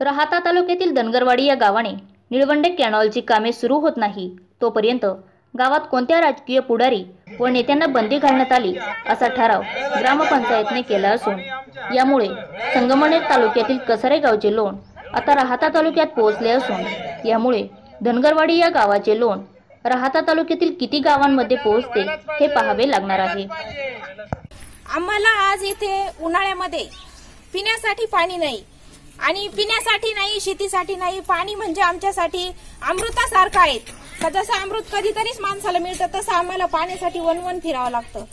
राहाता तालुक्यातील धनगरवाडी या गावाने निळवंडे कॅनॉलची कामे सुरू होत नाही. तोपर्यंत गावात कोणत्या राजकीय पुढारी व नेत्यांना बंदी घालण्यात आली असा ठराव ग्रामपंचायतने केला असून यामुळे संगमनेर तालुक्यातील कसारे गावचे लोण आता राहाता तालुक्यात पोहोचले असून यामुळे धनगरवाडी या गावाचे लोण राहाता तालुक्यातील किती गावांमध्ये पोहोचते हे पाहावे लागणार आहे. आम्हाला आज इथे उन्हाळ्यामध्ये पिण्यासाठी पाणी नाही. आणि पिण्यासाठी नाही शेतीसाठी नाही. पाणी म्हणजे आमच्यासाठी अमृतासारखं आहे. का जसं अमृत कधीतरीच माणसाला मिळतं तसं आम्हाला पाण्यासाठी वन वन फिरावं लागतं.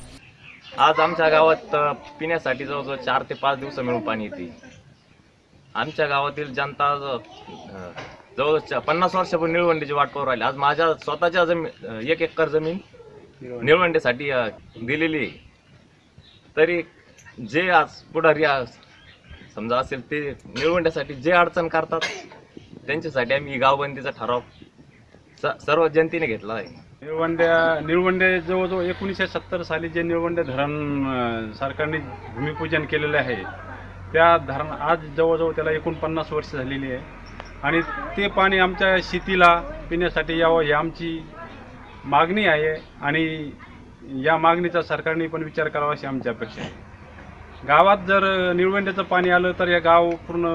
आज आमच्या गावात अ, पिण्यासाठी जवळजवळ चार ते पाच दिवस मिळून पाणी येते. आमच्या गावातील जनता ज- अ, जवळ च- पन्नास वर्षापूर्वी निळवंडीची वाट पाहू राहिली. आज माझ्या स्वतःच्या जमीन एक एकर जमीन निळवंडीसाठी दिलेली आहे. तरी जे आज पुढारी आज समजा असेल ते निळवंड्यासाठी जे अडचण करतात त्यांच्यासाठी आम्ही गावबंदीचा ठराव स- सर्व जनतेने घेतला आहे. निळवंड्या निळवंडे जवळजवळ एकोणीसशे सत्तर साली जे निळवंडे धरण सरकारने भूमिपूजन केलेलं आहे त्या धरण आज जवळजवळ त्याला एकोणपन्नास वर्ष झालेली आहे. आणि ते पाणी आमच्या शेतीला पिण्यासाठी यावं ही आमची मागणी आहे आणि या मागणीचा सरकारने पण विचार करावा अशी आमची अपेक्षा आहे. गावात जर निळवंड्याचं पाणी आलं तर या गाव पूर्ण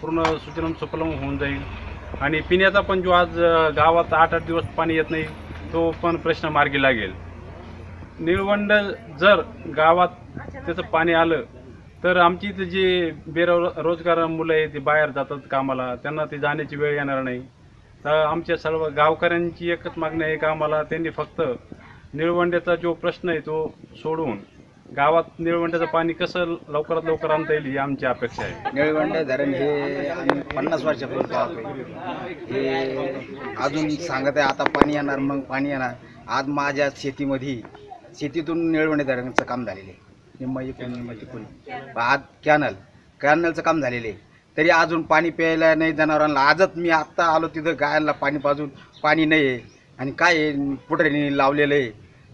पूर्ण सुचलम सुफलम होऊन जाईल. आणि पिण्याचा पण जो आज गावात आठ आठ दिवस पाणी येत नाही तो पण प्रश्न मार्गी लागेल. निळवंड जर गावात त्याचं पाणी आलं तर आमची इथं जे रोजगार मुलं आहे ते बाहेर जातात कामाला. त्यांना ते जाण्याची वेळ येणार नाही. तर आमच्या सर्व गावकऱ्यांची एकच मागणी आहे का आम्हाला त्यांनी फक्त निळवंड्याचा जो प्रश्न आहे तो सोडवून गावात निळवंड्याचं पाणी कसं लवकरात लवकर आणता येईल ही आमची अपेक्षा आहे. निळवंडे धरण हे आम्ही पन्नास वर्षापूर्वी पाहतोय. हे अजून सांगत आहे आता पाणी येणार मग पाणी येणार. आज माझ्या शेतीमध्ये शेतीतून निळवंडे धरणाचं काम झालेलं आहे. निम्म इकडून निम्म तिकडून आज कॅनल. कॅनलचं काम झालेलं आहे. तरी अजून पाणी प्यायला नाही जनावरांना. आजच मी आत्ता आलो तिथं गायांना पाणी पाजून. पाणी नाही आहे. आणि काय आहे? पुढे लावलेलं आहे.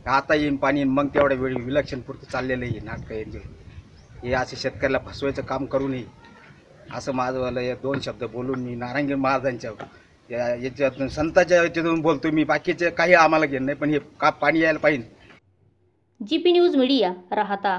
आता येईन पाणी मग तेवढ्या वेळी विलक्षण पुरतं चाललेलं आहे. नाटकं यांचे. हे असे शेतकऱ्याला फसवायचं काम करू नये. असं माझं या दोन शब्द बोलून मी नारायणगीर महाराजांच्या या याच्यातून संताच्या याच्यातून बोलतो मी. बाकीचे काही आम्हाला घेणं नाही पण हे का पाणी यायला पाहिजे? जी पी न्यूज मीडिया राहता.